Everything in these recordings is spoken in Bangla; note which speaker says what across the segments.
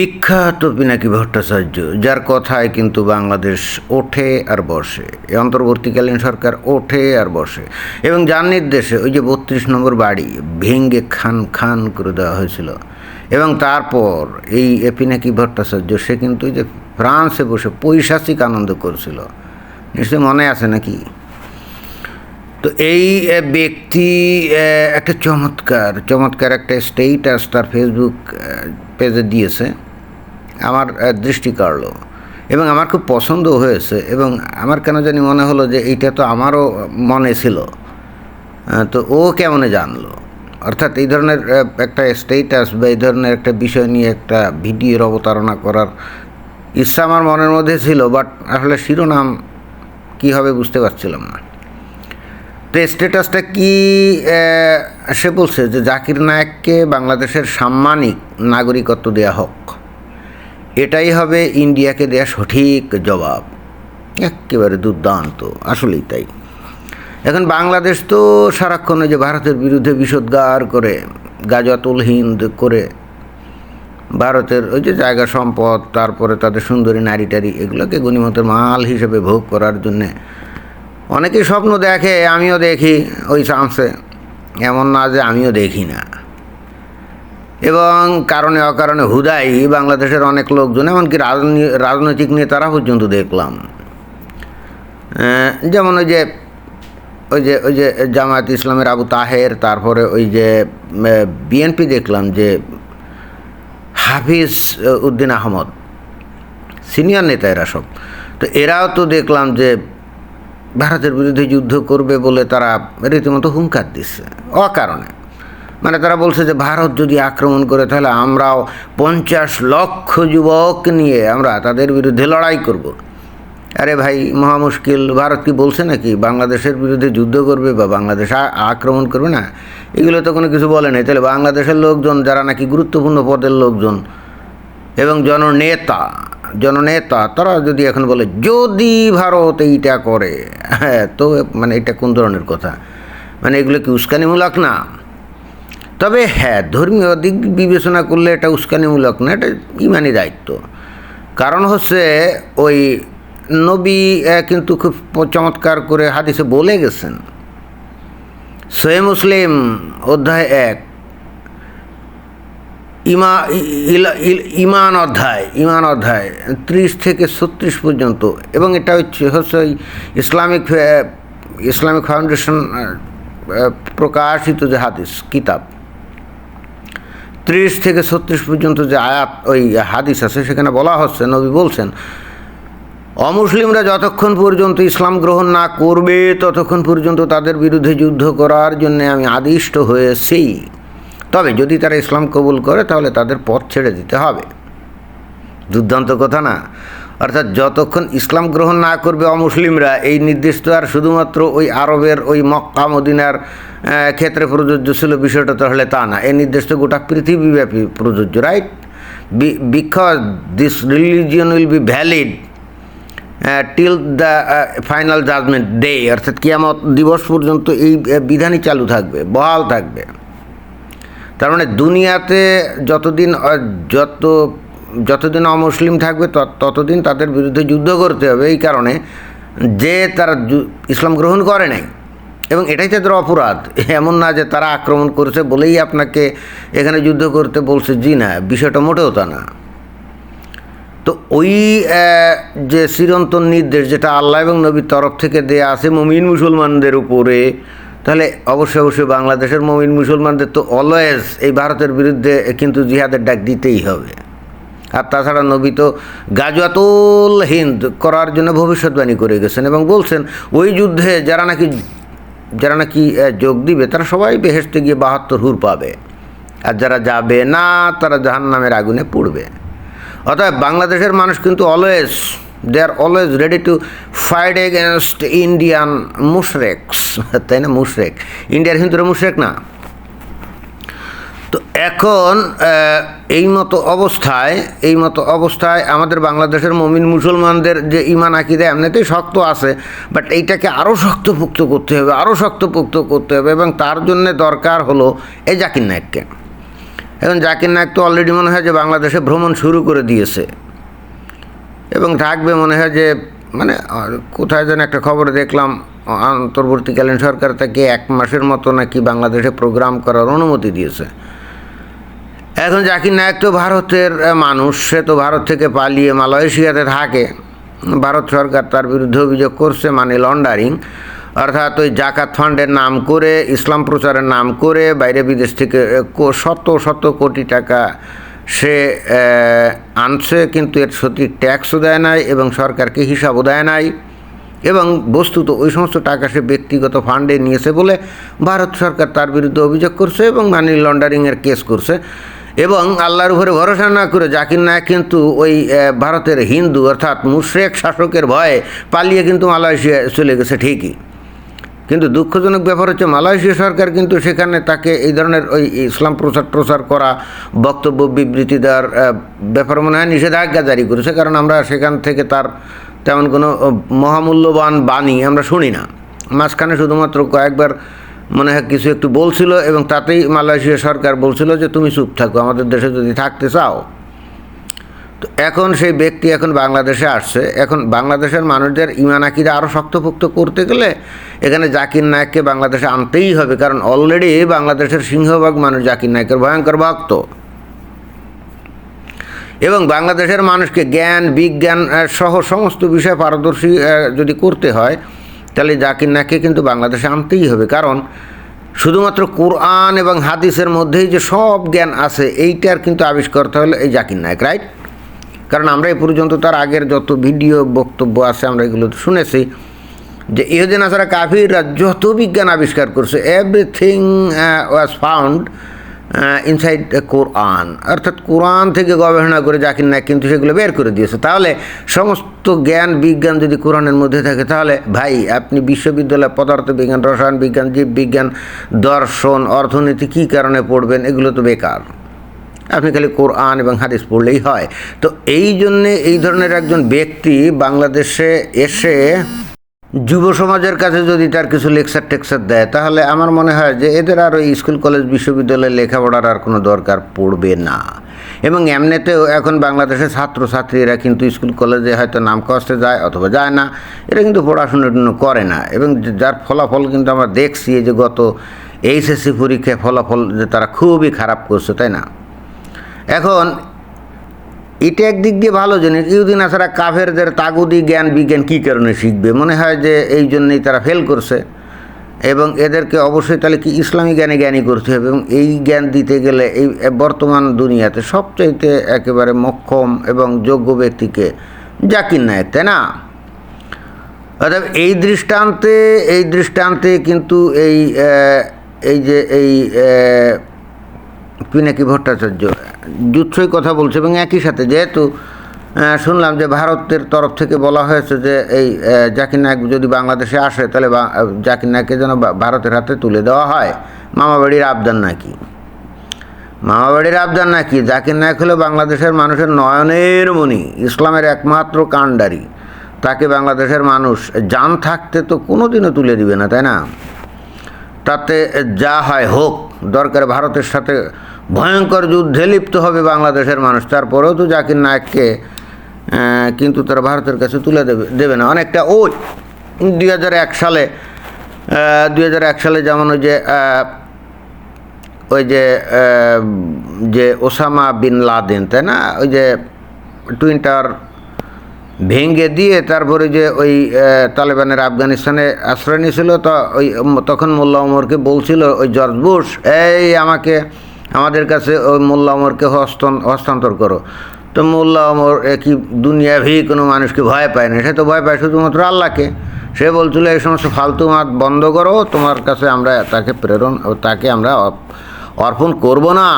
Speaker 1: বিখ্যাত পিনাকি ভট্টাচার্য, যার কথায় কিন্তু বাংলাদেশ ওঠে আর বসে। অন্তর্বর্তীকালীন সরকার ওঠে আর বসে। এবং যার নির্দেশে ওই যে বত্রিশ নম্বর বাড়ি ভেঙ্গে খান খান করে দেওয়া হয়েছিল। এবং তারপর এই পিনাকি ভট্টাচার্য, সে কিন্তু যে ফ্রান্সে বসে পৈশাচিক আনন্দ করছিল। নিশ্চয়ই মনে আছে নাকি? তো এই ব্যক্তি একটা চমৎকার চমৎকার একটা স্টেটাস তার ফেসবুক পেজে দিয়েছে। আমার দৃষ্টি কাড়লো। এবং আমার খুব পছন্দ হয়েছে এবং আমার কেন জানি মনে হলো যে এইটা তো আমারও মনে ছিল। তো ও কেমনে জানলো? অর্থাৎ এই ধরনের একটা স্টেটাস বা এই ধরনের একটা বিষয় নিয়ে একটা ভিডিওর অবতারণা করার ইচ্ছা আমার মনের মধ্যে ছিল বাট আসলে শিরোনাম কী হবে বুঝতে পারছিলাম না। তো স্ট্যাটাসটা কি সে বলছে যে জাকির নায়েককে বাংলাদেশের সাম্মানিক নাগরিকত্ব দেয়া হোক। এটাই হবে ইন্ডিয়াকে দেয়া সঠিক জবাব। একেবারে দুর্দান্ত, আসলেই তাই। এখন বাংলাদেশ তো সারাক্ষণ যে ভারতের বিরুদ্ধে বিষোদ্গার করে, গাজাতুল হিন্দ করে, ভারতের ওই যে জায়গা সম্পদ, তারপরে তাদের সুন্দরী নারী টারি, এগুলোকে গণিমতের মাল হিসেবে ভোগ করার জন্যে অনেকেই স্বপ্ন দেখে, আমিও দেখি ওই চান্সে। এমন না যে আমিও দেখি না। এবং কারণে অকারণে হুদাই বাংলাদেশের অনেক লোকজন, এমনকি রাজনী- রাজনৈতিক নেতারা পর্যন্ত দেখলাম। যেমন ওই যে ওই যে ওই যে জামায়াত ইসলামের আবু তাহের, তারপরে ওই যে বিএনপি দেখলাম যে হাফিজ উদ্দিন আহমদ, সিনিয়র নেতা এরা সব। তো এরাও তো দেখলাম যে ভারতের বিরুদ্ধে যুদ্ধ করবে বলে তারা রীতিমতো হুঙ্কার দিচ্ছে অকারণে। মানে তারা বলছে যে ভারত যদি আক্রমণ করে, তাহলে আমরাও পঞ্চাশ লক্ষ যুবক নিয়ে আমরা তাদের বিরুদ্ধে লড়াই করব। আরে ভাই মহা মুশকিল ভারত কি বলছে নাকি? বাংলাদেশের বিরুদ্ধে যুদ্ধ করবে বা বাংলাদেশ আক্রমণ করবে না? এগুলো তো কোনো কিছু বলে নাই। তাহলে বাংলাদেশের লোকজন যারা নাকি গুরুত্বপূর্ণ পদের লোকজন এবং জননেতা জননেতা, তারা যদি এখন বলে, যদি ভারত এইটা করে হ্যাঁ তো মানে এটা কোন ধরনের কথা? মানে এগুলো কি উস্কানিমূলক না? তবে হ্যাঁ ধর্মীয় দিক বিবেচনা করলে এটা উস্কানিমূলক না, এটা ইমানি দায়িত্ব। কারণ হচ্ছে ওই নবী কিন্তু খুব চমৎকার করে হাদিসে বলে গেছেন সয়ে মুসলিম অধ্যায় এক, ইমা ইমান অধ্যায় ইমান অধ্যায় ত্রিশ থেকে ছত্রিশ পর্যন্ত, এবং এটা হচ্ছে হচ্ছে ইসলামিক ইসলামিক ফাউন্ডেশন প্রকাশিত যে হাদিস, কিতাব। ত্রিশ থেকে ছত্রিশ পর্যন্ত যে আয়াত, ওই হাদিস আছে, সেখানে বলা হচ্ছে, নবী বলছেন, অমুসলিমরা যতক্ষণ পর্যন্ত ইসলাম গ্রহণ না করবে, ততক্ষণ পর্যন্ত তাদের বিরুদ্ধে যুদ্ধ করার জন্য আমি আদিষ্ট হয়েছি। তবে যদি তারা ইসলাম কবুল করে, তাহলে তাদের পথ ছেড়ে দিতে হবে। দুর্দান্ত কথা না। অর্থাৎ যতক্ষণ ইসলাম গ্রহণ না করবে অমুসলিমরা, এই নির্দিষ্ট আর শুধুমাত্র ওই আরবের ওই মক্কা, মদিনার ক্ষেত্রে প্রযোজ্য ছিল বিষয়টা তাহলে তা না। এই নির্দিষ্ট গোটা পৃথিবীব্যাপী প্রযোজ্য right because this religion will be valid till the final judgement day অর্থাৎ কিয়ামত দিবস পর্যন্ত এই বিধানই চালু থাকবে, বহাল থাকবে। তার মানে দুনিয়াতে যতদিন যত যতদিন অমুসলিম থাকবে, তত- ততদিন তাদের বিরুদ্ধে যুদ্ধ করতে হবে। এই কারণে যে তারা ইসলাম গ্রহণ করে নাই, এবং এটাই তাদের অপরাধ। এমন না যে তারা আক্রমণ করেছে বলেই আপনাকে এখানে যুদ্ধ করতে বলছে। জি না, বিষয়টা মোটেও তা না। তো ওই যে চিরন্তন নির্দেশ যেটা আল্লাহ এবং নবীর তরফ থেকে দেয়া আছে মমিন মুসলমানদের উপরে, তাহলে অবশ্যই অবশ্যই বাংলাদেশের মমিন মুসলমানদের তো অলওয়েজ এই ভারতের বিরুদ্ধে কিন্তু জিহাদের ডাক দিতেই হবে। আর তাছাড়া নবী তো গাজওয়াতুল হিন্দ করার জন্য ভবিষ্যৎবাণী করে গেছেন এবং বলছেন, ওই যুদ্ধে যারা নাকি যারা নাকি যোগ দিবে, তারা সবাই বেহেস্তে গিয়ে বাহাত্তর হুর পাবে। আর যারা যাবে না, তারা জাহান্নামের আগুনে পুড়বে। অতএব বাংলাদেশের মানুষ কিন্তু always they are always ready to fight against Indian মুশরেকস তাই না? মুশরেক। ইন্ডিয়ার হিন্দুরা মুশরেক না? তো এখন এই মতো অবস্থায়, এই মতো অবস্থায় আমাদের বাংলাদেশের মমিন মুসলমানদের যে ইমান আকিদা এমনিতেই শক্ত আছে বাট এইটাকে আরও শক্তপোক্ত করতে হবে আরও শক্তপোক্ত করতে হবে এবং তার জন্য দরকার হলো এই জাকির নায়ককে। এখন জাকির নায়ক তো অলরেডি মনে হয় যে বাংলাদেশে ভ্রমণ শুরু করে দিয়েছে। এবং থাকবে মনে হয় যে মানে কোথায় যেন একটা খবর দেখলাম, অন্তর্বর্তীকালীন সরকার তাকে এক মাসের মতো নাকি বাংলাদেশে প্রোগ্রাম করার অনুমতি দিয়েছে। এখন জাকির নায়ক তো ভারতের মানুষ, সে তো ভারত থেকে পালিয়ে মালয়েশিয়াতে থাকে। ভারত সরকার তার বিরুদ্ধে অভিযোগ করছে মানি লন্ডারিং অর্থাৎ ওই জাকাত ফান্ডের নাম করে, ইসলাম প্রচারের নাম করে বাইরে বিদেশ থেকে শত শত কোটি টাকা সে আনছে, কিন্তু এর সঠিক ট্যাক্সও দেয় নাই এবং সরকারকে হিসাবও দেয় নাই। এবং বস্তুত ওই সমস্ত টাকা সে ব্যক্তিগত ফান্ডে নিয়েছে বলে ভারত সরকার তার বিরুদ্ধে অভিযোগ করছে এবং মানি লন্ডারিংয়ের কেস করছে। এবং আল্লাহর উপরে ভরসা না করে জাকির নায়ক কিন্তু ওই ভারতের হিন্দু অর্থাৎ মুশ্রেক শাসকের ভয়ে পালিয়ে কিন্তু মালয়েশিয়া চলে গেছে ঠিকই। কিন্তু দুঃখজনক ব্যাপার হচ্ছে মালয়েশিয়া সরকার কিন্তু সেখানে তাকে এই ধরনের ওই ইসলাম প্রচার প্রসার করা, বক্তব্য বিবৃতি দেওয়ার ব্যাপার মনে হয় নিষেধাজ্ঞা জারি করেছে। কারণ আমরা সেখান থেকে তার তেমন কোনো মহামূল্যবান বাণী আমরা শুনি না। মাঝখানে শুধুমাত্র কয়েকবার মনে হয় কিছু একটু বলছিল এবং তাতেই মালয়েশিয়া সরকার বলছিল যে তুমি চুপ থাকো, আমাদের দেশে যদি থাকতে চাও। তো এখন সেই ব্যক্তি এখন বাংলাদেশে আসছে। এখন বাংলাদেশের মানুষদের ইমান আকিদা আরও শক্তপোক্ত করতে গেলে এখানে জাকির নায়ককে বাংলাদেশে আনতেই হবে, কারণ অলরেডি বাংলাদেশের সিংহভাগ মানুষ জাকির নায়কের ভয়ঙ্কর ভক্ত। এবং বাংলাদেশের মানুষকে জ্ঞান, বিজ্ঞান সহ সমস্ত বিষয়ে পারদর্শী যদি করতে হয় তাহলে জাকির নায়ককে কিন্তু বাংলাদেশে আনতেই হবে। কারণ শুধুমাত্র কোরআন এবং হাদিসের মধ্যেই যে সব জ্ঞান আছে, এইটার কিন্তু আবিষ্কর্তা হলো এই জাকির নায়ক রাইট কারণ আমরা এই পর্যন্ত তার আগের যত ভিডিও বক্তব্য আছে আমরা এগুলো শুনেছি যে ইহুদিন আসারা কাফিররা যত বিজ্ঞান আবিষ্কার করছে everything was found inside Quran অর্থাৎ কোরআন থেকে গবেষণা করে জাকির নায়ক কিন্তু সেগুলো বের করে দিয়েছে। তাহলে সমস্ত জ্ঞান, বিজ্ঞান যদি কোরআনের মধ্যে থাকে, তাহলে ভাই আপনি বিশ্ববিদ্যালয়ে পদার্থ বিজ্ঞান রসায়ন বিজ্ঞান, জীববিজ্ঞান, দর্শন, অর্থনীতি কী কারণে পড়বেন, এগুলো তো বেকার। আপনি খালি কোরআন এবং হাদিস পড়লেই হয়। তো এই জন্যে এই ধরনের একজন ব্যক্তি বাংলাদেশে এসে যুব সমাজের কাছে যদি তার কিছু লেকচার টেকচার দেয়, তাহলে আমার মনে হয় যে এদের আর ওই স্কুল, কলেজ বিশ্ববিদ্যালয়ে লেখাপড়ার আর কোনো দরকার পড়বে না। এবং এমনিতেও এখন বাংলাদেশের ছাত্রছাত্রীরা কিন্তু স্কুল, কলেজে হয়তো নাম কষ্টে যায় অথবা যায় না। এরা কিন্তু পড়াশোনার জন্য করে না। এবং যার ফলাফল কিন্তু আমরা দেখছি যে গত এইচএসসি পরীক্ষায় ফলাফল যে তারা খুবই খারাপ করছে, তাই না? এখন এটা একদিক দিয়ে ভালো জিনিস ইউদিন আসারা কাফেরদের তাগুদি জ্ঞান, বিজ্ঞান কী কারণে শিখবে? মনে হয় যে এই জন্যই তারা ফেল করছে। এবং এদেরকে অবশ্যই তাহলে কি ইসলামী জ্ঞানে জ্ঞানী করতে হবে? এবং এই জ্ঞান দিতে গেলে এই বর্তমান দুনিয়াতে সবচাইতে একেবারে মক্ষম এবং যোগ্য ব্যক্তিকে জাকির নায়ক, তাই না? অর্থাৎ এই দৃষ্টান্তে এই দৃষ্টান্তে কিন্তু এই এই যে এই পিনাকি ভট্টাচার্য জুৎসই কথা বলছে এবং একই সাথে যেহেতু শুনলাম যে ভারতের তরফ থেকে বলা হয়েছে যে এই জাকির নায়ক যদি বাংলাদেশে আসে, তাহলে জাকির নায়ককে যেন ভারতের হাতে তুলে দেওয়া হয়। মামাবাড়ির আবদান নাকি? মামাবাড়ির আবদান নাকি? জাকির নায়ক হলো বাংলাদেশের মানুষের নয়নের মণি, ইসলামের একমাত্র কাণ্ডারি। তাকে বাংলাদেশের মানুষ যান থাকতে তো কোনোদিনও তুলে দিবে না, তাই না? তাতে যা হয় হোক, দরকার ভারতের সাথে ভয়ঙ্কর যুদ্ধে লিপ্ত হবে বাংলাদেশের মানুষ। তারপরেও তো জাকির নায়ককে কিন্তু তারা ভারতের কাছে তুলে দেবে দেবে না। অনেকটা ওই দুই হাজার এক সালে দুই হাজার এক সালে যেমন ওই যে ওই যে যে ওসামা বিন লাদেন, তাই না? ওই যে টুইন্টার ভেঙে দিয়ে তারপরে যে ওই তালেবানের আফগানিস্তানে আশ্রয় নিয়েছিল, তো ওই তখন মোল্লা ওমরকে বলছিল ওই জর্জ বুশ, এই আমাকে, আমাদের কাছে ওই মোল্লা ওমরকে হস্তান, হস্তান্তর করো। তো মোল্লা ওমর কি দুনিয়াভি কোনো মানুষকে ভয় পায় না, সে তো ভয় পায় শুধুমাত্র আল্লাহকে। সে বলছিল, এই সমস্ত ফালতু মাত বন্ধ করো, তোমার কাছে আমরা তাকে প্রেরণ, তাকে আমরা অর্পণ করব না।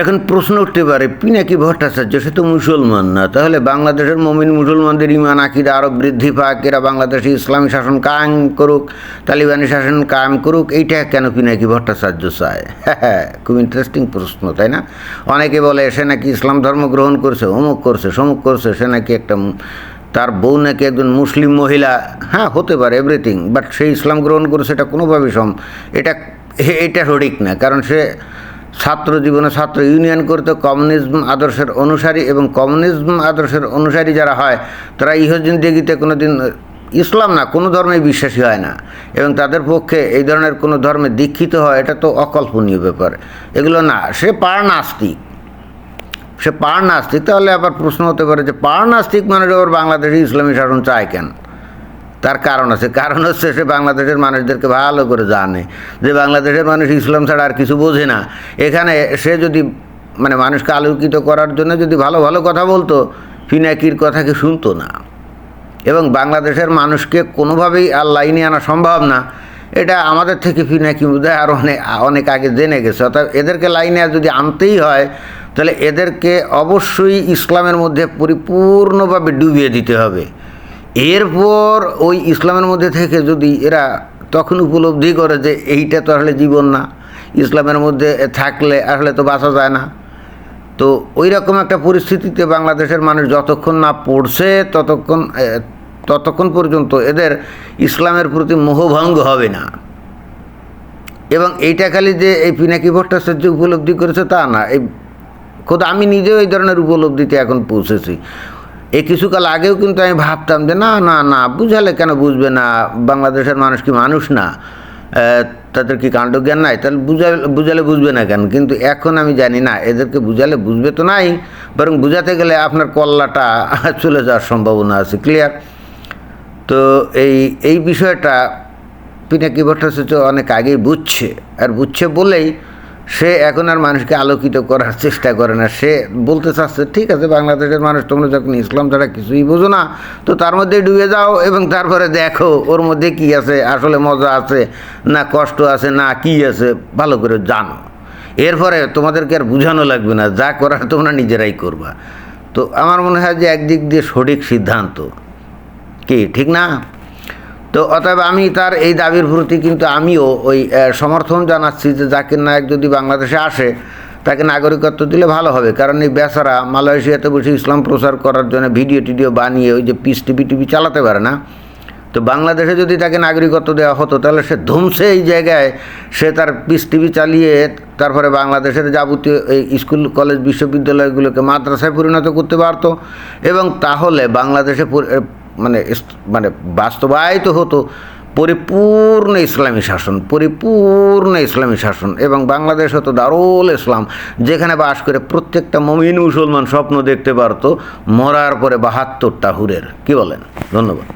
Speaker 1: এখন প্রশ্ন উঠতে পারে পিনাকি ভট্টাচার্য? সে তো মুসলমান না। তাহলে বাংলাদেশের মমিন মুসলমানদের ইমান আকিদা আরও বৃদ্ধি পাক, এরা বাংলাদেশে ইসলামী শাসন কায়েম করুক, তালিবানি শাসন কায়েম করুক, এইটা কেন পিনাকি ভট্টাচার্য চায়? হ্যাঁ হ্যাঁ খুব ইন্টারেস্টিং প্রশ্ন, তাই না? অনেকে বলে, সে নাকি ইসলাম ধর্ম গ্রহণ করছে, অমুক করছে, সমুক করছে, সে নাকি একটা তার বউ নাকি একজন মুসলিম মহিলা। হ্যাঁ হতে পারে এভরিথিং বাট সে ইসলাম গ্রহণ করেছে, এটা কোনোভাবেই সম এটা এটা সঠিক না, কারণ সে ছাত্র জীবনে ছাত্র ইউনিয়ন করতে কমিউনিজম আদর্শের অনুসারী এবং কমিউনিজম আদর্শের অনুসারী যারা হয়, তারা ইহজিন্দিগিতে কোনো দিন ইসলাম না, কোনো ধর্মে বিশ্বাসী হয় না। এবং তাদের পক্ষে এই ধরনের কোনো ধর্মে দীক্ষিত হয় এটা তো অকল্পনীয় ব্যাপার। এগুলো না, সে পার নাস্তিক। সে পার নাস্তিক, তাহলে আবার প্রশ্ন হতে পারে যে পার নাস্তিক মানুষ আবার বাংলাদেশে ইসলামী শাসন চায় কেন? তার কারণ আছে। কারণ হচ্ছে সে বাংলাদেশের মানুষদেরকে ভালো করে জানে। যে বাংলাদেশের মানুষ ইসলাম ছাড়া আর কিছু বোঝে না। এখানে সে যদি মানে মানুষকে আলোকিত করার জন্য যদি ভালো ভালো কথা বলতো, ফিনাকির কথাকে শুনতো না। এবং বাংলাদেশের মানুষকে কোনোভাবেই আর লাইনে আনা সম্ভব না। এটা আমাদের থেকে ফিনাকি বোধহয় আর অনেক অনেক আগে জেনে গেছে। অর্থাৎ এদেরকে লাইনে যদি আনতেই হয়, তাহলে এদেরকে অবশ্যই ইসলামের মধ্যে পরিপূর্ণভাবে ডুবিয়ে দিতে হবে। এরপর ওই ইসলামের মধ্যে থেকে যদি এরা তখন উপলব্ধি করে যে এইটা তো আসলে জীবন না, ইসলামের মধ্যে থাকলে আসলে তো বাঁচা যায় না। তো ওই রকম একটা পরিস্থিতিতে বাংলাদেশের মানুষ যতক্ষণ না পড়ছে, ততক্ষণ ততক্ষণ পর্যন্ত এদের ইসলামের প্রতি মোহভঙ্গ হবে না। এবং এইটা খালি যে এই পিনাকি ভট্টাচার্য উপলব্ধি করেছে তা না, এই খোদ, আমি নিজেও এই ধরনের উপলব্ধিতে এখন পৌঁছেছি। এই কিছুকাল আগেও কিন্তু আমি ভাবতাম যে না না না, বুঝালে কেন বুঝবে না? বাংলাদেশের মানুষ কি মানুষ না? তাদের কি কাণ্ডজ্ঞান নাই? তাহলে বুঝালে বুঝালে বুঝবে না কেন? কিন্তু এখন আমি জানি না, এদেরকে বুঝালে বুঝবে তো নাই, বরং বুঝাতে গেলে আপনার কল্লাটা চলে যাওয়ার সম্ভাবনা আছে ক্লিয়ার তো এই এই বিষয়টা পিনাকি ভট্টাচার্য অনেক আগেই বুঝছে, আর বুঝছে বলেই সে এখন আর মানুষকে আলোকিত করার চেষ্টা করে না। সে বলতে চাচ্ছে, ঠিক আছে, বাংলাদেশের মানুষ তোমরা যখন ইসলাম ছাড়া কিছুই বোঝো না, তো তার মধ্যে ডুবে যাও এবং তারপরে দেখো ওর মধ্যে কি আছে, আসলে মজা আছে না কষ্ট আছে না কি আছে, ভালো করে জানো। এরপরে তোমাদেরকে আর বোঝানো লাগবে না, যা করার তোমরা নিজেরাই করবা। তো আমার মনে হয় যে একদিক দিয়ে সঠিক সিদ্ধান্ত। কি, ঠিক না? তো অতএব আমি তার এই দাবির প্রতি কিন্তু আমিও ওই সমর্থন জানাচ্ছি যে জাকির নায়ক যদি বাংলাদেশে আসে, তাকে নাগরিকত্ব দিলে ভালো হবে। কারণ এই বেচারা মালয়েশিয়াতে বসে ইসলাম প্রচার করার জন্য ভিডিও টিডিও বানিয়ে ওই যে পিস টিভি টিভি চালাতে পারে না। তো বাংলাদেশে যদি তাকে নাগরিকত্ব দেওয়া হতো, তাহলে সে ধুমসে এই জায়গায় সে তার পিস টিভি চালিয়ে তারপরে বাংলাদেশের যাবতীয় এই স্কুল, কলেজ, বিশ্ববিদ্যালয়গুলোকে মাদ্রাসায় পরিণত করতে পারতো। এবং তাহলে বাংলাদেশে মানে মানে বাস্তবায়িত হতো পরিপূর্ণ ইসলামী শাসন, পরিপূর্ণ ইসলামী শাসন এবং বাংলাদেশ হতো দারুল ইসলাম, যেখানে বাস করে প্রত্যেকটা মমিন মুসলমান স্বপ্ন দেখতে পারতো মরার পরে বাহাত্তর হুরের। কি বলেন? ধন্যবাদ।